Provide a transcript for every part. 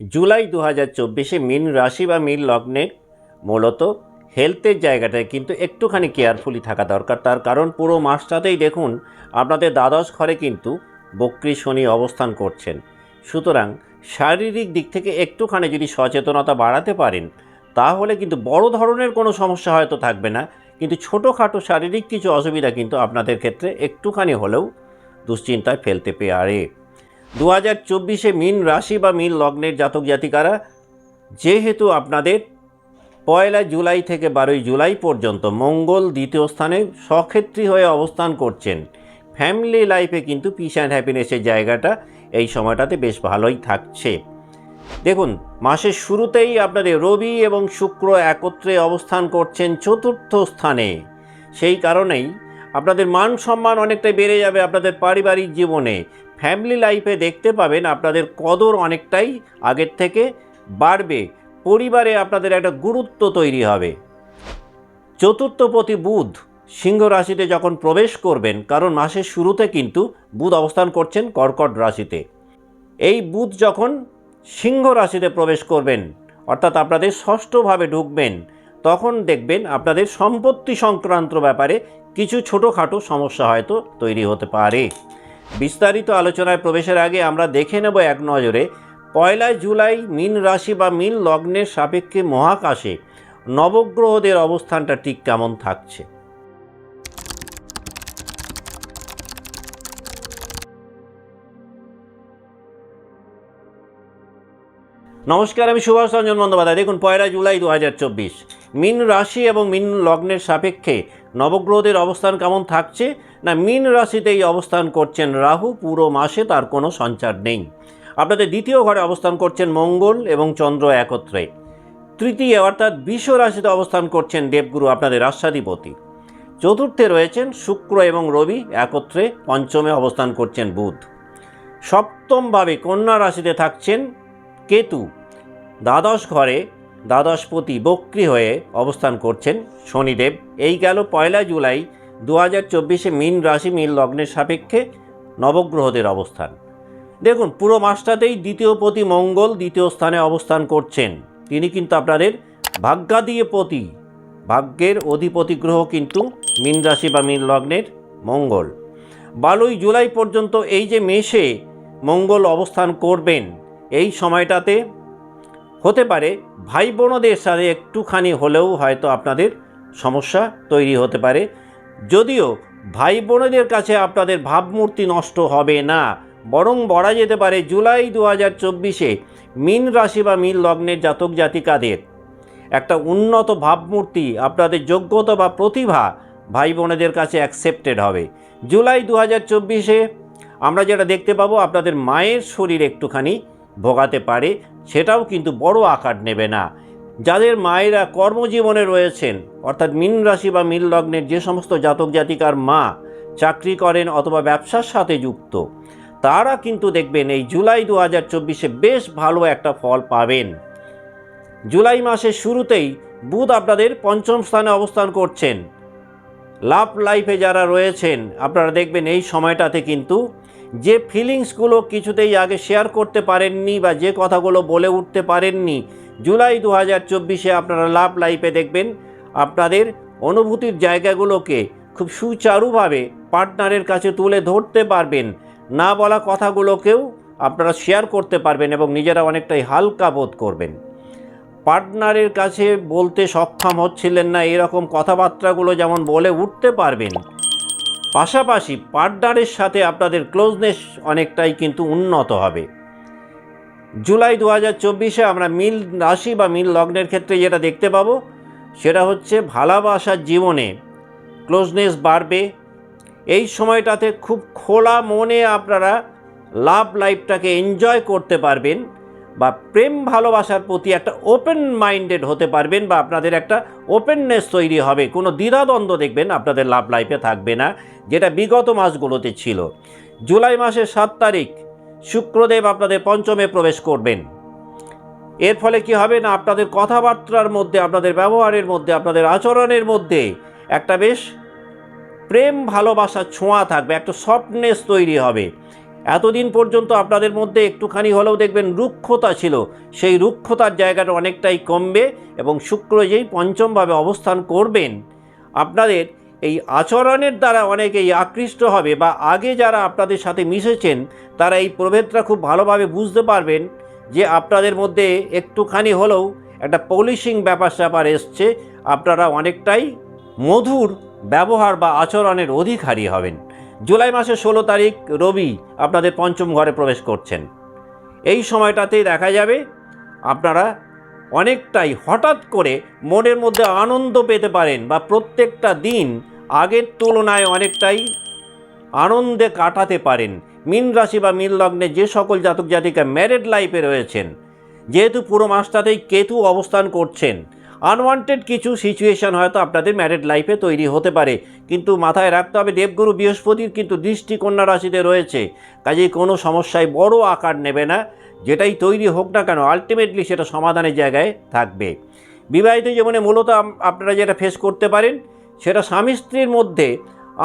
জুলাই দু হাজার চব্বিশে মিন রাশি বা মিন লগ্নে মূলত হেলথের জায়গাটায় কিন্তু একটুখানি কেয়ারফুলি থাকা দরকার। তার কারণ পুরো মাসটাতেই দেখুন, আপনাদের দ্বাদশ ঘরে কিন্তু বক্রী শনি অবস্থান করছেন। সুতরাং শারীরিক দিক থেকে একটুখানি যদি সচেতনতা বাড়াতে পারেন, তাহলে কিন্তু বড় ধরনের কোনো সমস্যা হয়তো থাকবে না। কিন্তু ছোটোখাটো শারীরিক কিছু অসুবিধা কিন্তু আপনাদের ক্ষেত্রে একটুখানি হলেও দুশ্চিন্তায় ফেলতে পারে দু হাজার চব্বিশে মিন রাশি বা মিন লগ্নের জাতক জাতিকারা, যেহেতু আপনাদের পয়লা জুলাই থেকে বারোই জুলাই পর্যন্ত মঙ্গল দ্বিতীয় স্থানে সক্ষেত্রী হয়ে অবস্থান করছেন, ফ্যামিলি লাইফে কিন্তু পিস অ্যান্ড হ্যাপিনেসের জায়গাটা এই সময়টাতে বেশ ভালোই থাকছে। দেখুন, মাসের শুরুতেই আপনাদের রবি এবং শুক্র একত্রে অবস্থান করছেন চতুর্থ স্থানে। সেই কারণেই আপনাদের মান সম্মান অনেকটাই বেড়ে যাবে আপনাদের পারিবারিক জীবনে ফ্যামিলি লাইফে দেখতে পাবেন আপনাদের কদর অনেকটাই আগের থেকে বাড়বে। পরিবারে আপনাদের একটা গুরুত্ব তৈরি হবে। চতুর্থপতি বুধ সিংহ রাশিতে যখন প্রবেশ করবেন, কারণ মাসের শুরুতে কিন্তু বুধ অবস্থান করছেন কর্কট রাশিতে। এই বুধ যখন সিংহ রাশিতে প্রবেশ করবেন, অর্থাৎ আপনাদের ষষ্ঠভাবে ঢুকবেন, তখন দেখবেন আপনাদের সম্পত্তি সংক্রান্ত ব্যাপারে কিছু ছোটোখাটো সমস্যা হয়তো তৈরি হতে পারে। বিস্তারিত আলোচনায় প্রবেশের আগে আমরা দেখে নেব এক নজরে, পয়লা জুলাই মিন রাশি বা মিন লগ্নের সাপেক্ষে মহাকাশে নবগ্রহদের অবস্থানটা ঠিক কেমন থাকছে? নমস্কার, আমি সুভাষ রঞ্জন বন্দ্যোপাধ্যায়। দেখুন, পয়লা জুলাই দু হাজার চব্বিশ। মিন রাশি এবং মিন লগ্নের সাপেক্ষে নবগ্রহদের অবস্থান কেমন থাকছে? না, মিন রাশিতেই অবস্থান করছেন রাহু, পুরো মাসে তার কোনো সঞ্চার নেই। আপনাদের দ্বিতীয় ঘরে অবস্থান করছেন মঙ্গল এবং চন্দ্র একত্রে। তৃতীয় অর্থাৎ বিশ্ব রাশিতে অবস্থান করছেন দেবগুরু, আপনাদের রাষ্ট্রাধিপতি চতুর্থে রয়েছেন শুক্র এবং রবি একত্রে, পঞ্চমে অবস্থান করছেন বুধ। সপ্তমভাবে কন্যা রাশিতে থাকছেন কেতু। দ্বাদশ ঘরে দ্বাদশপতি বক্রী হয়ে অবস্থান করছেন শনিদেব। এই গেল পয়লা জুলাই দু হাজার চব্বিশে মিন রাশি মিন লগ্নের সাপেক্ষে নবগ্রহদের অবস্থান। দেখুন, পুরো মাসটাতেই দ্বিতীয় পতি মঙ্গল, দ্বিতীয় স্থানে অবস্থান করছেন। তিনি কিন্তু আপনাদের ভাগ্যাদীয় পতি। ভাগ্যের অধিপতি গ্রহ কিন্তু মিন রাশি বা মিন লগ্নের মঙ্গল। বারোই জুলাই পর্যন্ত এই যে মেষে মঙ্গল অবস্থান করবেন, এই সময়টাতে হতে পারে ভাই বোনদের সাথে একটুখানি হলেও হয়তো আপনাদের সমস্যা তৈরি হতে পারে। যদিও ভাই বোনেদের কাছে আপনাদের ভাবমূর্তি নষ্ট হবে না, বরং বলা যেতে পারে জুলাই দু হাজার চব্বিশে মিন রাশি বা মিন লগ্নের জাতক জাতিকাদের। একটা উন্নত ভাবমূর্তি, আপনাদের যোগ্যতা বা প্রতিভা ভাই বোনেদের কাছে অ্যাকসেপ্টেড হবে। জুলাই দু হাজার চব্বিশে আমরা যেটা দেখতে পাবো, আপনাদের মায়ের শরীর একটুখানি ভোগাতে পারে, সেটাও কিন্তু বড় আকার নেবে না। যাদের মায়েরা কর্মজীবনে রয়েছেন, অর্থাৎ মিন রাশি বা মিন লগ্নের যে সমস্ত জাতক জাতিকার মা চাকরি করেন অথবা ব্যবসার সাথে যুক্ত, তারা কিন্তু দেখবেন এই জুলাই দু হাজার চব্বিশে বেশ ভালো একটা ফল পাবেন। জুলাই মাসের শুরুতেই বুধ আপনাদের পঞ্চম স্থানে অবস্থান করছেন। লাভ লাইফে যারা রয়েছেন, আপনারা দেখবেন এই সময়টাতে কিন্তু যে ফিলিংসগুলো কিছুতেই আগে শেয়ার করতে পারেননি বা যে কথাগুলো বলে উঠতে পারেননি জুলাই দু হাজার চব্বিশে আপনারা লাভ লাইফে দেখবেন আপনাদের অনুভূতির জায়গাগুলোকে খুব সুচারুভাবে পার্টনারের কাছে তুলে ধরতে পারবেন। না বলা কথাগুলোকেও আপনারা শেয়ার করতে পারবেন এবং নিজেরা অনেকটাই হালকা বোধ করবেন। পার্টনারের কাছে বলতে সক্ষম হচ্ছিলেন না এরকম কথাবার্তাগুলো যেমন বলে উঠতে পারবেন। পাশাপাশি পার্টনারের সাথে আপনাদের ক্লোজনেস অনেকটাই কিন্তু উন্নত হবে। জুলাই দু হাজার চব্বিশে আমরা মিল রাশি বা মিল লগ্নের ক্ষেত্রে যেটা দেখতে পাবো, সেটা হচ্ছে ভালোবাসার জীবনে ক্লোজনেস বাড়বে। এই সময়টাতে খুব খোলা মনে আপনারা লাভ লাইফটাকে এনজয় করতে পারবেন বা প্রেম ভালোবাসার প্রতি একটা ওপেন মাইন্ডেড হতে পারবেন বা আপনাদের একটা ওপেননেস তৈরি হবে। কোনো দ্বিধাদ্বন্দ্ব দেখবেন, আপনাদের লাভ লাইফে থাকবে না, যেটা বিগত মাসগুলোতে ছিল। জুলাই মাসের সাত তারিখ শুক্রদেব আপনাদের পঞ্চমে প্রবেশ করবেন। এর ফলে কি হবে না, আপনাদের কথাবার্তার মধ্যে, আপনাদের ব্যবহারের মধ্যে, আপনাদের আচরণের মধ্যে একটা বেশ প্রেম ভালোবাসার ছোঁয়া থাকবে, একটা সফটনেস তৈরি হবে। এতদিন পর্যন্ত আপনাদের মধ্যে একটুখানি হলেও দেখবেন রুক্ষতা ছিল, সেই রুক্ষতার জায়গাটা অনেকটাই কমবে এবং শুক্র যেই পঞ্চমভাবে অবস্থান করবেন, আপনাদের এই আচরণের দ্বারা অনেকেই আকৃষ্ট হবে বা আগে যারা আপনাদের সাথে মিশেছেন, তারা এই প্রভেদটা খুব ভালোভাবে বুঝতে পারবেন যে আপনাদের মধ্যে একটুখানি হলেও একটা পলিশিং ব্যাপার স্যাপার এসছে। আপনারা অনেকটাই মধুর ব্যবহার বা আচরণের অধিকারী হবেন। জুলাই মাসের ষোলো তারিখ রবি আপনাদের পঞ্চম ঘরে প্রবেশ করছেন। এই সময়টাতেই দেখা যাবে আপনারা অনেকটাই হঠাৎ করে মনের মধ্যে আনন্দ পেতে পারেন বা প্রত্যেকটা দিন আগের তুলনায় অনেকটাই আনন্দে কাটাতে পারেন। মীন রাশি বা মীন লগ্নে যে সকল জাতক জাতিকা ম্যারেড লাইফে রয়েছেন, যেহেতু পুরো মাসটাতেই কেতু অবস্থান করছেন আনওয়ান্টেড কিছু সিচুয়েশন হয়তো আপনাদের ম্যারেড লাইফে তৈরি হতে পারে। কিন্তু মাথায় রাখতে হবে, দেবগুরু বৃহস্পতির কিন্তু দৃষ্টি কন্যা রাশিতে রয়েছে, কাজেই কোনো সমস্যায় বড় আকার নেবে না, যেটাই তৈরি হোক না কেন আলটিমেটলি সেটা সমাধানের জায়গায় থাকবে। বিবাহিত জীবনে মূলত আপনারা যেটা ফেস করতে পারেন সেটা স্বামী স্ত্রীর মধ্যে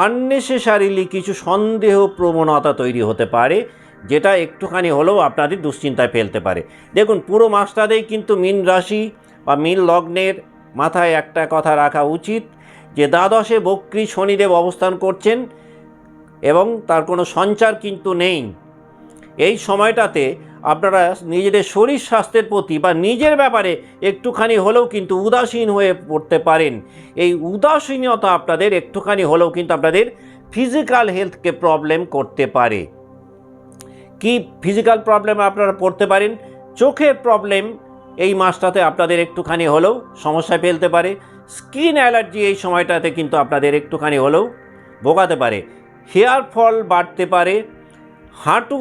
আননেসেসারিলি কিছু সন্দেহ প্রবণতা তৈরি হতে পারে, যেটা একটুখানি হলেও আপনাদের দুশ্চিন্তায় ফেলতে পারে। দেখুন, পুরো মাসটাতেই কিন্তু মীন রাশি বা মীন লগ্নের মাথায় একটা কথা রাখা উচিত, যে দ্বাদশে বক্রী শনিদেব অবস্থান করছেন এবং তার কোনো সঞ্চার কিন্তু নেই। এই সময়টাতে আপনারা নিজেদের শরীর স্বাস্থ্যের প্রতি বা নিজের ব্যাপারে একটুখানি হলেও কিন্তু উদাসীন হয়ে পড়তে পারেন। এই উদাসীনতা আপনাদের একটুখানি হলেও কিন্তু আপনাদের ফিজিক্যাল হেলথকে প্রবলেম করতে পারে। কি ফিজিক্যাল প্রবলেম আপনারা পড়তে পারেন? চোখের প্রবলেম এই মাসটাতে আপনাদের একটুখানি হলেও সমস্যায় ফেলতে পারে। স্কিন অ্যালার্জি এই সময়টাতে কিন্তু আপনাদের একটুখানি হলেও ভোগাতে পারে। হেয়ার ফল বাড়তে পারে। হাঁটু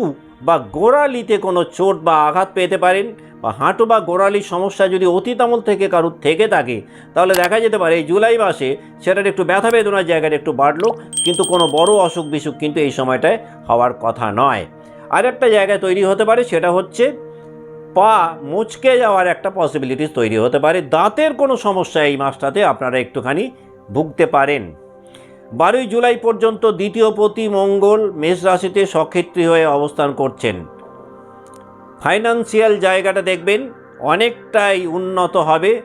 বা গোড়ালিতে কোনো চোট বা আঘাত পেতে পারেন বা হাঁটু বা গোড়ালির সমস্যা যদি অতীত আমল থেকে কারুর থেকে থাকে, তাহলে দেখা যেতে পারে এই জুলাই মাসে সেটার একটু ব্যথা বেদনার জায়গাটা একটু বাড়লো, কিন্তু কোনো বড় অসুখ বিসুখ কিন্তু এই সময়টায় হওয়ার কথা নয়। আর একটা জায়গায় তৈরি হতে পারে সেটা হচ্ছে পা মুচকে যাওয়ার একটা পসিবিলিটিস তৈরি হতে পারে। দাঁতের কোনো সমস্যা এই মাসটাতে আপনারা একটুখানি ভুগতে পারেন। বারোই জুলাই পর্যন্ত দ্বিতীয় পতি মঙ্গল মেষ রাশিতে সক্ষেত্রী হয়ে অবস্থান করছেন। ফাইন্যান্সিয়াল জায়গাটা দেখবেন, অনেকটাই উন্নত হবে।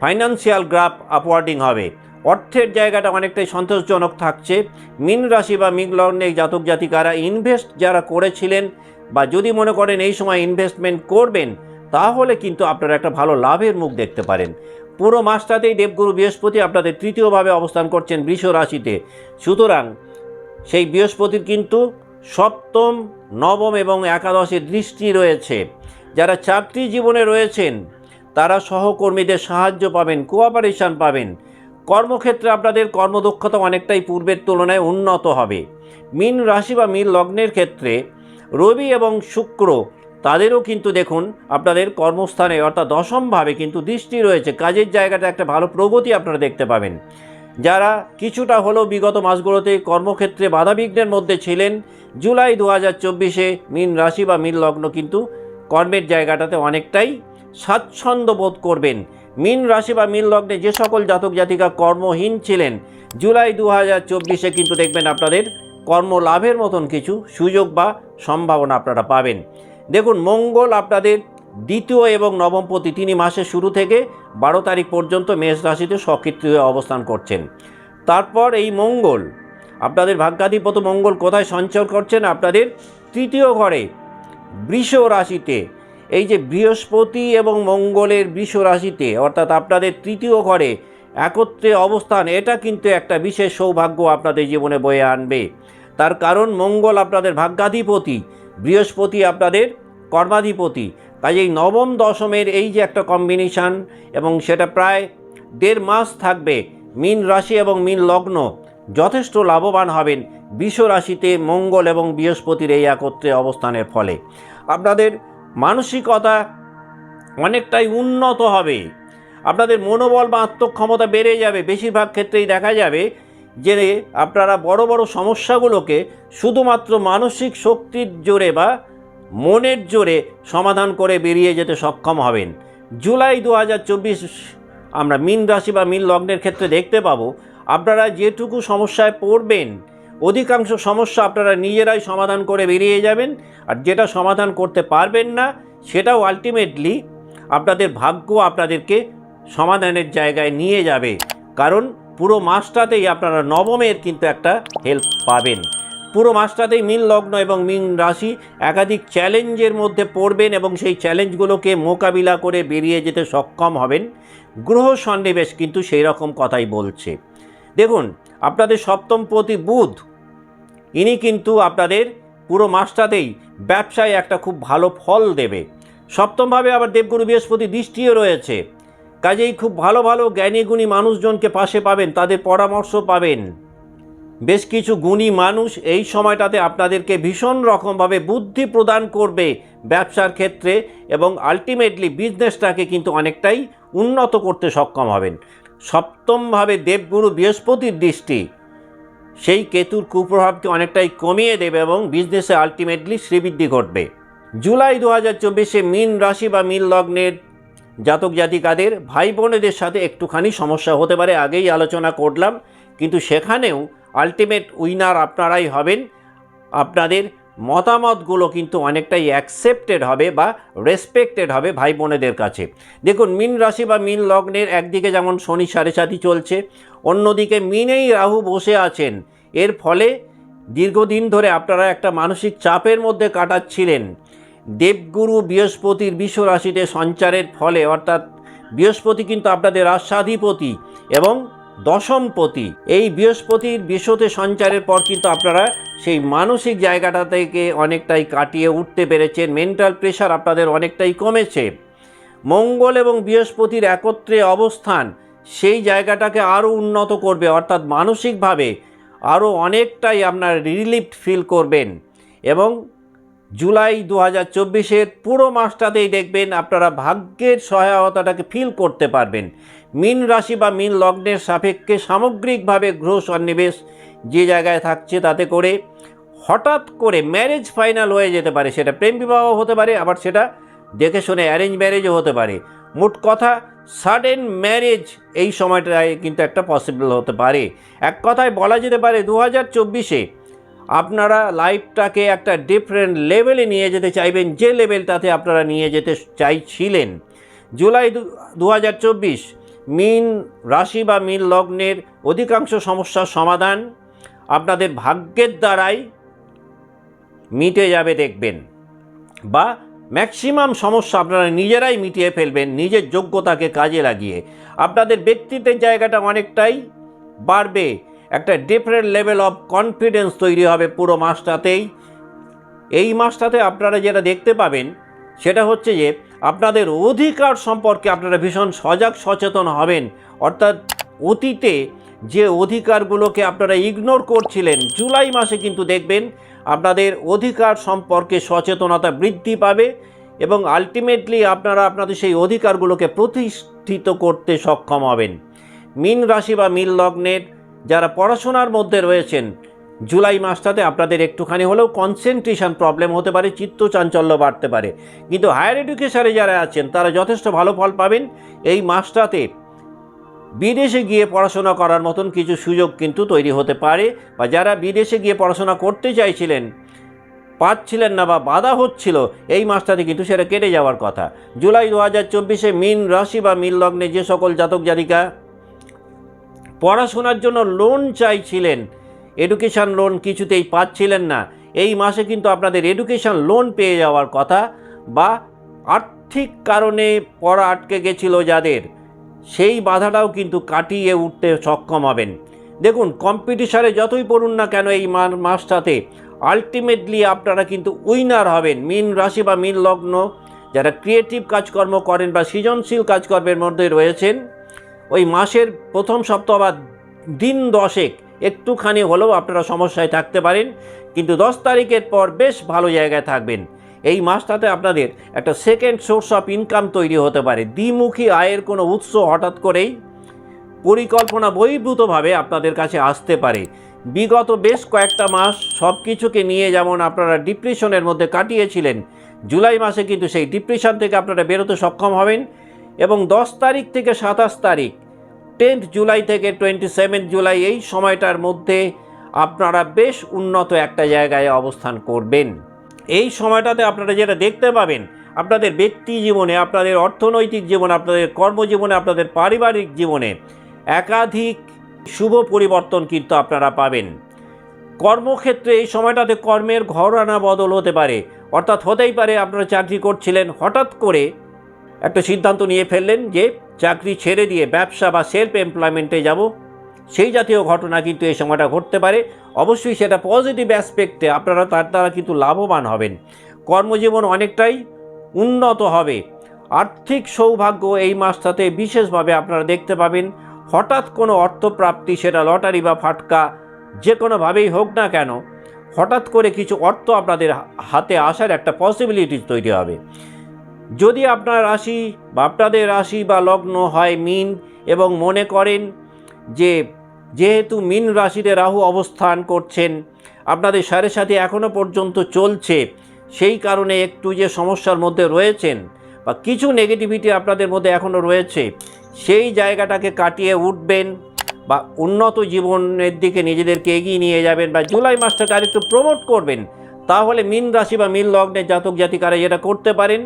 ফাইন্যান্সিয়াল গ্রাফ আপওয়ার্ডিং হবে। অর্থের জায়গাটা অনেকটাই সন্তোষজনক থাকছে। মিন রাশি বা মিন লগ্নে জাতক জাতিকারা ইনভেস্ট যারা করেছিলেন বা যদি মনে করেন এই সময় ইনভেস্টমেন্ট করবেন, তাহলে কিন্তু আপনারা একটা ভালো লাভের মুখ দেখতে পারেন। পুরো মাসটাতেই দেবগুরু বৃহস্পতি আপনাদের তৃতীয়ভাবে অবস্থান করছেন বৃষ রাশিতে। সুতরাং সেই বৃহস্পতির কিন্তু সপ্তম, নবম এবং একাদশের দৃষ্টি রয়েছে। যারা চাকরি জীবনে রয়েছেন, তারা সহকর্মীদের সাহায্য পাবেন কোঅপারেশন পাবেন। কর্মক্ষেত্রে আপনাদের কর্মদক্ষতা অনেকটাই পূর্বের তুলনায় উন্নত হবে। মিন রাশি বা মিন লগ্নের ক্ষেত্রে রবি এবং শুক্র তাদেরও কিন্তু দেখুন, আপনাদের কর্মস্থানে অর্থাৎ দশমভাবে কিন্তু দৃষ্টি রয়েছে। কাজের জায়গাটা একটা ভালো প্রগতি আপনারা দেখতে পাবেন। যারা কিছুটা হলেও বিগত মাসগুলোতে কর্মক্ষেত্রে বাধাবিঘ্নের মধ্যে ছিলেন, জুলাই দু হাজার চব্বিশে মিন রাশি বা মিন লগ্ন কিন্তু কর্মের জায়গাটাতে অনেকটাই স্বাচ্ছন্দ্য বোধ করবেন। মিন রাশি বা মিন লগ্নে যে সকল জাতক জাতিকা কর্মহীন ছিলেন, জুলাই দু হাজার চব্বিশে কিন্তু দেখবেন আপনাদের কর্মলাভের মতন কিছু সুযোগ বা সম্ভাবনা আপনারা পাবেন। দেখুন, মঙ্গল আপনাদের দ্বিতীয় এবং নবমপতি তিনি মাসের শুরু থেকে বারো তারিখ পর্যন্ত মেষ রাশিতে সক্রিয় অবস্থান করছেন। তারপর এই মঙ্গল, আপনাদের ভাগ্যাধিপত মঙ্গল কোথায় সঞ্চয় করছেন? আপনাদের তৃতীয় ঘরে বৃষ রাশিতে, এই যে বৃহস্পতি এবং মঙ্গলের বৃষ রাশিতে, অর্থাৎ আপনাদের তৃতীয় ঘরে একত্রে অবস্থান, এটা কিন্তু একটা বিশেষ সৌভাগ্য আপনাদের জীবনে বয়ে আনবে। তার কারণ, মঙ্গল আপনাদের ভাগ্যাধিপতি বৃহস্পতি আপনাদের কর্মাধিপতি। কাজেই নবম দশমের এই যে একটা কম্বিনেশান এবং সেটা প্রায় দেড় মাস থাকবে, মীন রাশি এবং মীন লগ্ন যথেষ্ট লাভবান হবেন বিশ্ব রাশিতে মঙ্গল এবং বৃহস্পতির এই একত্রে অবস্থানের ফলে। আপনাদের মানসিকতা অনেকটাই উন্নত হবে। আপনাদের মনোবল বা আত্মক্ষমতা বেড়ে যাবে। বেশিরভাগ ক্ষেত্রেই দেখা যাবে যে আপনারা বড় বড় সমস্যাগুলোকে শুধুমাত্র মানসিক শক্তির জোরে বা মনের জোরে সমাধান করে বেরিয়ে যেতে সক্ষম হবেন। জুলাই দু হাজার চব্বিশ আমরা মিন রাশি বা মিন লগ্নের ক্ষেত্রে দেখতে পাবো, আপনারা যেটুকু সমস্যায় পড়বেন, অধিকাংশ সমস্যা আপনারা নিজেরাই সমাধান করে বেরিয়ে যাবেন আর যেটা সমাধান করতে পারবেন না সেটাও আলটিমেটলি আপনাদের ভাগ্য আপনাদেরকে সমাধানের জায়গায় নিয়ে যাবে। কারণ পুরো মাসটাতেই আপনারা নবমের কিন্তু একটা হেল্প পাবেন। পুরো মাসটাতেই মীন লগ্ন এবং মীন রাশি একাধিক চ্যালেঞ্জের মধ্যে পড়বেন এবং সেই চ্যালেঞ্জগুলোকে মোকাবিলা করে বেরিয়ে যেতে সক্ষম হবেন। গ্রহ সন্নিবেশ কিন্তু সেই রকম কথাই বলছে। দেখুন, আপনাদের সপ্তমপতি বুধ, ইনি কিন্তু আপনাদের পুরো মাসটাতেই ব্যবসায় একটা খুব ভালো ফল দেবে। সপ্তমভাবে আবার দেবগুরু বৃহস্পতি দৃষ্টিও রয়েছে। কাজেই খুব ভালো ভালো জ্ঞানী গুণী মানুষজনকে পাশে পাবেন, তাদের পরামর্শ পাবেন। বেশ কিছু গুণী মানুষ এই সময়টাতে আপনাদেরকে ভীষণ রকমভাবে বুদ্ধি প্রদান করবে ব্যবসার ক্ষেত্রে এবং আলটিমেটলি বিজনেসটাকে কিন্তু অনেকটাই উন্নত করতে সক্ষম হবেন। সপ্তমভাবে দেবগুরু বৃহস্পতির দৃষ্টি, সেই কেতুর কুপ্রভাবকে অনেকটাই কমিয়ে দেবে এবং বিজনেসে আলটিমেটলি শ্রীবৃদ্ধি ঘটবে। জুলাই দু হাজার চব্বিশে মীন রাশি বা মীন লগ্নের জাতক জাতিকাদের ভাই বোনেদের সাথে একটুখানি সমস্যা হতে পারে, আগেই আলোচনা করলাম। কিন্তু সেখানেও আলটিমেট উইনার আপনারাই হবেন। আপনাদের মতামতগুলো কিন্তু অনেকটাই অ্যাকসেপ্টেড হবে বা রেসপেক্টেড হবে ভাই বোনেদের কাছে। দেখুন, মিন রাশি বা মিন লগ্নের একদিকে যেমন শনি সাড়ে সাথী চলছে, অন্যদিকে মিনেই রাহু বসে আছেন। এর ফলে দীর্ঘদিন ধরে আপনারা একটা মানসিক চাপের মধ্যে কাটাচ্ছিলেন। দেবগুরু বৃহস্পতির বিশ্ব রাশিতে সঞ্চারের ফলে, অর্থাৎ বৃহস্পতি কিন্তু আপনাদের রাষ্ট্রাধিপতি এবং দশমপতি। এই বৃহস্পতির বিশ্বতে সঞ্চারের পর কিন্তু আপনারা সেই মানসিক জায়গাটা থেকে অনেকটাই কাটিয়ে উঠতে পেরেছেন মেন্টাল প্রেশার আপনাদের অনেকটাই কমেছে। মঙ্গল এবং বৃহস্পতির একত্রে অবস্থান সেই জায়গাটাকে আরও উন্নত করবে, অর্থাৎ মানসিকভাবে আরও অনেকটাই আপনার রিলিফ ফিল করবেন এবং জুলাই দু হাজার চব্বিশের পুরো মাসটাতেই দেখবেন আপনারা ভাগ্যের সহায়তাটাকে ফিল করতে পারবেন। মিন রাশি বা মিন লগ্নের সাপেক্ষে সামগ্রিকভাবে গ্রহ সন্নিবেশ যে জায়গায় থাকছে তাতে করে হঠাৎ করে ম্যারেজ ফাইনাল হয়ে যেতে পারে, সেটা প্রেম বিবাহ হতে পারে, আবার সেটা দেখে শুনে অ্যারেঞ্জ ম্যারেজও হতে পারে। মোট কথা সাডেন ম্যারেজ এই সময়টায় কিন্তু একটা পসিবল হতে পারে। এক কথায় বলা যেতে পারে দু হাজার চব্বিশে আপনারা লাইফটাকে একটা ডিফারেন্ট লেভেলে নিয়ে যেতে চাইবেন, যে লেভেলটাতে আপনারা নিয়ে যেতে চাইছিলেন। জুলাই দু হাজার চব্বিশ, মিন রাশি বা মিন লগ্নের অধিকাংশ সমস্যার সমাধান আপনাদের ভাগ্যের দ্বারাই মিটে যাবে দেখবেন। বা ম্যাক্সিমাম সমস্যা আপনারা নিজেরাই মিটিয়ে ফেলবেন, নিজের যোগ্যতাকে কাজে লাগিয়ে। আপনাদের ব্যক্তিত্বের জায়গাটা অনেকটাই বাড়বে। একটা ডিফারেন্ট লেভেল অফ কনফিডেন্স তৈরি হবে পুরো মাসটাতেই। এই মাসটাতে আপনারা যেটা দেখতে পাবেন, সেটা হচ্ছে যে আপনাদের অধিকার সম্পর্কে আপনারা ভীষণ সজাগ সচেতন হবেন। অর্থাৎ অতীতে যে অধিকারগুলোকে আপনারা ইগনোর করছিলেন, জুলাই মাসে কিন্তু দেখবেন আপনাদের অধিকার সম্পর্কে সচেতনতা বৃদ্ধি পাবে এবং আলটিমেটলি আপনারা আপনাদের সেই অধিকারগুলোকে প্রতিষ্ঠিত করতে সক্ষম হবেন। মিন রাশি বা মিন লগ্নের যারা পড়াশোনার মধ্যে রয়েছেন, জুলাই মাসটাতে আপনাদের একটুখানি হলেও কনসেন্ট্রেশন প্রবলেম হতে পারে, চিত্ত চাঞ্চল্য বাড়তে পারে। কিন্তু হায়ার এডুকেশনে যারা আছেন, তারা যথেষ্ট ভালো ফল পাবেন। এই মাসটাতে বিদেশে গিয়ে পড়াশোনা করার মতন কিছু সুযোগ কিন্তু তৈরি হতে পারে বা যারা বিদেশে গিয়ে পড়াশোনা করতে চাইছিলেন, পাচ্ছিলেন না বা বাধা হচ্ছিল, এই মাসটাতে কিন্তু সেটা কেটে যাওয়ার কথা। জুলাই দু হাজার চব্বিশে মিন রাশি বা মিন লগ্নে যে সকল জাতক জাতিকা পড়াশোনার জন্য লোন চাইছিলেন। এডুকেশান লোন কিছুতেই পাচ্ছিলেন না। এই মাসে কিন্তু আপনাদের এডুকেশান লোন পেয়ে যাওয়ার কথা বা আর্থিক কারণে পড়া আটকে গেছিল যাদের। সেই বাধাটাও কিন্তু কাটিয়ে উঠতে সক্ষম হবেন। দেখুন কম্পিটিশনে যতই পড়ুন না কেন এই মাসটাতে আলটিমেটলি আপনারা কিন্তু উইনার হবেন। মিন রাশি বা মিন লগ্ন, যারা ক্রিয়েটিভ কাজকর্ম করেন বা সৃজনশীল কাজকর্মের মধ্যে রয়েছেন ওই মাসের প্রথম সপ্তাহ বা দিন দশেক একটুখানি হলেও আপনারা সমস্যায় থাকতে পারেন, কিন্তু দশ তারিখের পর বেশ ভালো জায়গায় থাকবেন। এই মাসটাতে আপনাদের একটা সেকেন্ড সোর্স অফ ইনকাম তৈরি হতে পারে। দ্বিমুখী আয়ের কোনো উৎস হঠাৎ করেই পরিকল্পনা বহির্ভূতভাবে আপনাদের কাছে আসতে পারে। বিগত বেশ কয়েকটা মাস সব কিছুকে নিয়ে যেমন আপনারা ডিপ্রেশনের মধ্যে কাটিয়েছিলেন, জুলাই মাসে কিন্তু সেই ডিপ্রেশন থেকে আপনারা বেরোতে সক্ষম হবেন। এবং দশ তারিখ থেকে সাতাশ তারিখ, টেন্থ জুলাই থেকে টোয়েন্টি সেভেন জুলাই এই সময়টার মধ্যে আপনারা বেশ উন্নত একটা জায়গায় অবস্থান করবেন। এই সময়টাতে আপনারা যেটা দেখতে পাবেন, আপনাদের ব্যক্তি জীবনে, আপনাদের অর্থনৈতিক জীবনে, আপনাদের কর্মজীবনে, আপনাদের পারিবারিক জীবনে একাধিক শুভ পরিবর্তন কিন্তু আপনারা পাবেন। কর্মক্ষেত্রে এই সময়টাতে কর্মের ঘরানা বদল হতে পারে। অর্থাৎ হতেই পারে, আপনারা চাকরি করছিলেন, হঠাৎ করে একটা সিদ্ধান্ত নিয়ে ফেললেন যে চাকরি ছেড়ে দিয়ে ব্যবসা বা সেলফ এমপ্লয়মেন্টে যাব। সেই জাতীয় ঘটনা কিন্তু এই সময়টা ঘটতে পারে। অবশ্যই সেটা পজিটিভ অ্যাসপেক্টে আপনারা তার দ্বারা কিন্তু লাভবান হবেন। কর্মজীবন অনেকটাই উন্নত হবে। আর্থিক সৌভাগ্য এই মাসটাতে বিশেষভাবে আপনারা দেখতে পাবেন। হঠাৎ কোনো অর্থপ্রাপ্তি, সেটা লটারি বা ফাটকা, যে কোনোভাবেই হোক না কেন, হঠাৎ করে কিছু অর্থ আপনাদের হাতে আসার একটা পসিবিলিটি তৈরি হবে। যদি আপনার রাশি বা আপনাদের রাশি বা লগ্ন হয় মিন এবং মনে করেন যে যেহেতু মিন রাশিতে রাহু অবস্থান করছেন, আপনাদের সাড়ে সাথে এখনও পর্যন্ত চলছে, সেই কারণে একটু যে সমস্যার মধ্যে রয়েছেন বা কিছু নেগেটিভিটি আপনাদের মধ্যে এখনও রয়েছে, সেই জায়গাটাকে কাটিয়ে উঠবেন বা উন্নত জীবনের দিকে নিজেদেরকে এগিয়ে নিয়ে যাবেন বা জুলাই মাসটাকে আরেকটু প্রমোট করবেন, তাহলে মিন রাশি বা মিন লগ্নের জাতক জাতিকারা যেটা করতে পারেন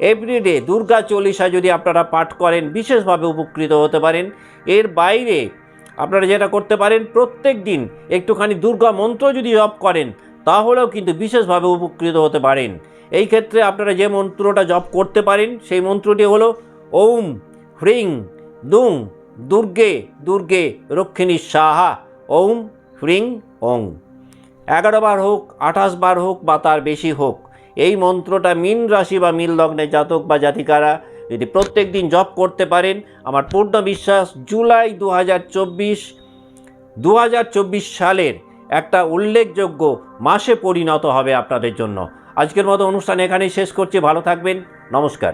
এভরিডে দুর্গা চল্লিশা যদি আপনারা পাঠ করেন, বিশেষভাবে উপকৃত হতে পারেন। এর বাইরে আপনারা যেটা করতে পারেন, প্রত্যেক দিন একটুখানি দুর্গা মন্ত্র যদি জপ করেন, তাহলেও কিন্তু বিশেষভাবে উপকৃত হতে পারেন। এই ক্ষেত্রে আপনারা যে মন্ত্রটা জপ করতে পারেন, সেই মন্ত্রটি হলো ওম হ্রিং দুং দুর্গে দুর্গে রক্ষিণী সাহা ওম হ্রিং ওং। এগারো বার হোক, আঠাশ বার হোক বা তার বেশি হোক এই মন্ত্রটা মীন রাশি বা মীন লগ্নে জাতক বা জাতিকারা, যদি প্রত্যেক দিন জপ করতে পারেন, আমার পূর্ণ বিশ্বাস জুলাই দু হাজার চব্বিশ দু হাজার চব্বিশ সালের একটা উল্লেখযোগ্য মাসে পরিণত হবে আপনাদের জন্য। আজকের মতো অনুষ্ঠান এখানেই শেষ করছি, ভালো থাকবেন, নমস্কার।